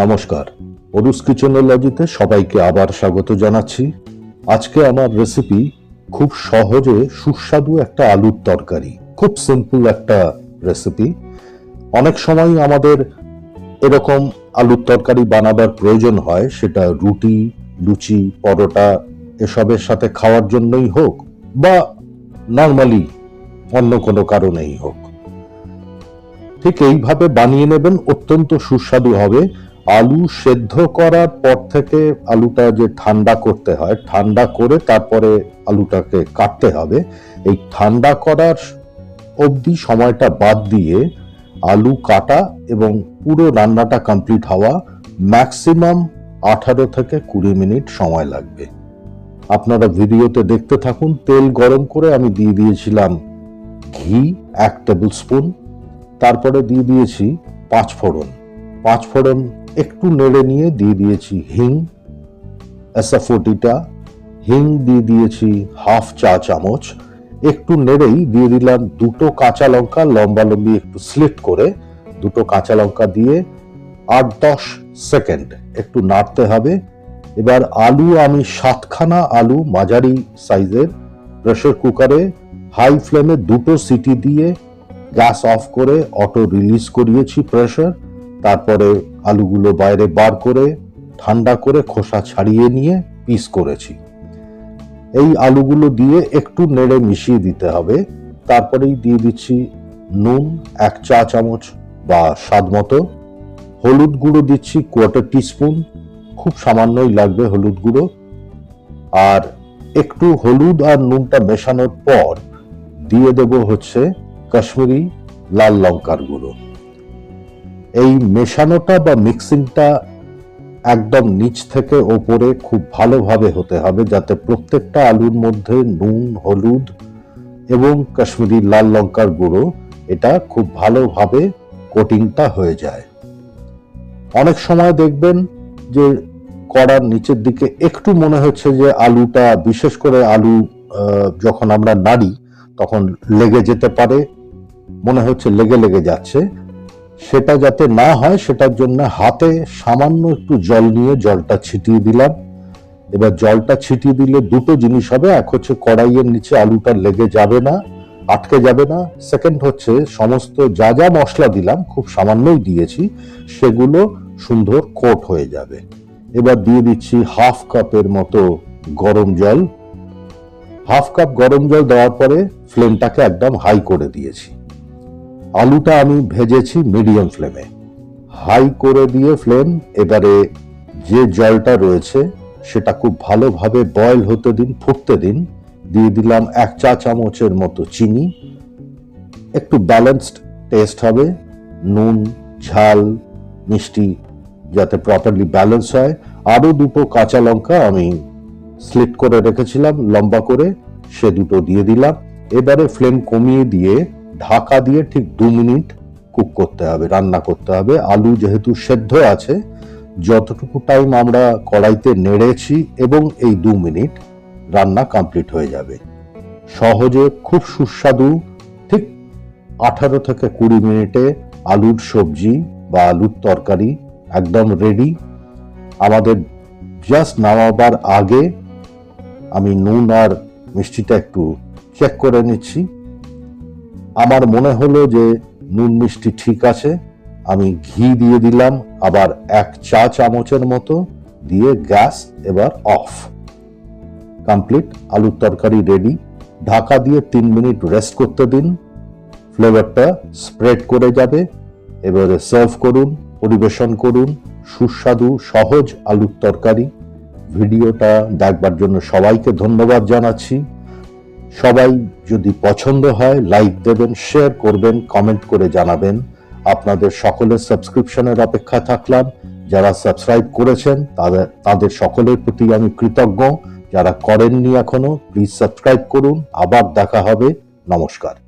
নমস্কার। অরুস কিচেনোলজিতে সবাইকে আবার স্বাগত জানাচ্ছি। আজকে আমার রেসিপি খুব সহজে সুস্বাদু একটা আলুর তরকারি। খুব সিম্পল একটা রেসিপি অনেক সময় আমাদের এরকম আলুর তরকারি বানাবার প্রয়োজন হয়, সেটা রুটি, লুচি, পরোটা, এসবের সাথে খাওয়ার জন্যই হোক বা নর্মালি অন্য কোনো কারণেই হোক। ঠিক এইভাবে বানিয়ে নেবেন, অত্যন্ত সুস্বাদু হবে। আলু সেদ্ধ করার পর থেকে আলুটা যে ঠান্ডা করতে হয়, ঠান্ডা করে তারপরে আলুটাকে কাটতে হবে। এই ঠান্ডা করার অবধি সময়টা বাদ দিয়ে আলু কাটা এবং পুরো রান্নাটা কমপ্লিট হওয়া ম্যাক্সিমাম আঠারো থেকে কুড়ি মিনিট সময় লাগবে। আপনারা ভিডিওতে দেখতে থাকুন, তেল গরম করে আমি দিয়ে দিয়েছিলাম ঘি এক টেবিল স্পুন, তারপরে দিয়ে দিয়েছি পাঁচ ফোড়ন পাঁচ ফোড়ন একটু নেড়ে নিয়ে দিয়ে দিয়েছি হিং অ্যাসাফোটিটা হিং দিয়ে দিয়েছি হাফ চা চামচ, একটু নেড়েই দিয়ে দিলাম দুটো কাঁচা লঙ্কা, লম্বা লম্বি একটু স্লিট করে, দুটো কাঁচা লঙ্কা দিয়ে আট দশ সেকেন্ড একটু নাড়তে হবে। এবার আলু আমি সাতখানা আলু মাঝারি সাইজের প্রেশার কুকারে হাই ফ্লেমে দুটো সিটি দিয়ে গ্যাস অফ করে অটো রিলিজ করিয়েছি প্রেশার তারপরে আলুগুলো বাইরে বার করে, ঠান্ডা করে খোসা ছাড়িয়ে নিয়ে পিস করেছি। এই আলুগুলো দিয়ে একটু নেড়ে মিশিয়ে দিতে হবে। তারপরেই দিয়ে দিচ্ছি নুন, এক চা চামচ বা স্বাদ মতো। হলুদ গুঁড়ো দিচ্ছি কোয়ার্টার টিস্পুন খুব সামান্যই লাগবে হলুদ গুঁড়ো। আর একটু হলুদ আর নুনটা মেশানোর পর দিয়ে দেব হচ্ছে কাশ্মীরি লাল লঙ্কার গুঁড়ো। এই মেশানোটা বা মিক্সিংটা একদম নিচ থেকে ওপরে খুব ভালোভাবে হতে হবে যাতে প্রত্যেকটা আলুর মধ্যে নুন, হলুদ এবং কাশ্মীরি লাল লঙ্কার গুঁড়ো, এটা খুব ভালোভাবে কোটিংটা হয়ে যায়। অনেক সময় দেখবেন যে কড়ার নিচের দিকে একটু মনে হচ্ছে যে আলুটা, বিশেষ করে আলু যখন আমরা নাড়ি, তখন লেগে যেতে পারে, মনে হচ্ছে লেগে লেগে যাচ্ছে। সেটা যাতে না হয়, সেটার জন্য হাতে সামান্য একটু জল নিয়ে জলটা ছিটিয়ে দিলাম। এবার জলটা ছিটিয়ে দিলে দুটো জিনিস হবে, এক হচ্ছে কড়াইয়ের নিচে আলুটা লেগে যাবে না, আটকে যাবে না। সেকেন্ড হচ্ছে সমস্ত যা যা মশলা দিলাম, খুব সামান্যই দিয়েছি, সেগুলো সুন্দর কোট হয়ে যাবে। এবার দিয়ে দিচ্ছি হাফ কাপের মতো গরম জল। হাফ কাপ গরম জল দেওয়ার পরে ফ্লেমটাকে একদম হাই করে দিয়েছি। আলুটা আমি ভেজেছি মিডিয়াম ফ্লেমে হাই করে দিয়ে ফ্লেম এবারে যে জলটা রয়েছে, সেটা খুব ভালোভাবে বয়েল হতে দিন, ফুটতে দিন। দিয়ে দিলাম এক চা চামচের মতো চিনি। একটু ব্যালেন্সড টেস্ট হবে। নুন, ঝাল, মিষ্টি, যাতে প্রপারলি ব্যালেন্স হয়। আরও দুটো কাঁচা লঙ্কা আমি স্লিট করে রেখেছিলাম, লম্বা করে। সে দুটো দিয়ে দিলাম। এবারে ফ্লেম কমিয়ে দিয়ে ঢাকা দিয়ে ঠিক দু মিনিট কুক করতে হবে, রান্না করতে হবে। আলু যেহেতু সেদ্ধ আছে, যতটুকু টাইম আমরা কড়াইতে নেড়েছি এবং এই দু মিনিট রান্না কমপ্লিট হয়ে যাবে। সহজে খুব সুস্বাদু, ঠিক আঠারো থেকে কুড়ি মিনিটে আলুর সবজি বা আলুর তরকারি একদম রেডি আমাদের জাস্ট নামাবার আগে আমি নুন আর মিষ্টিটা একটু চেক করে নিচ্ছি। আমার মনে হলো যে নুন মিষ্টি ঠিক আছে। আমি ঘি দিয়ে দিলাম, আবার এক চা চামচের মতো দিয়ে গ্যাস এবার অফ। কমপ্লিট, আলুর তরকারি রেডি। ঢাকা দিয়ে তিন মিনিট রেস্ট করতে দিন। ফ্লেভারটা স্প্রেড করে যাবে। এবারে সার্ভ করুন, পরিবেশন করুন। সুস্বাদু, সহজ আলুর তরকারি। ভিডিওটা দেখবার জন্য সবাইকে ধন্যবাদ জানাচ্ছি। সবাই যদি পছন্দ হয় লাইক দেবেন শেয়ার করবেন কমেন্ট করে জানাবেন। আপনাদের সকলের সাবস্ক্রিপশনের অপেক্ষা থাকলাম। যারা সাবস্ক্রাইব করেছেন, তাদের তাদের সকলের প্রতি আমি কৃতজ্ঞ। যারা করেননি এখনও প্লিজ সাবস্ক্রাইব করুন। আবার দেখা হবে। নমস্কার।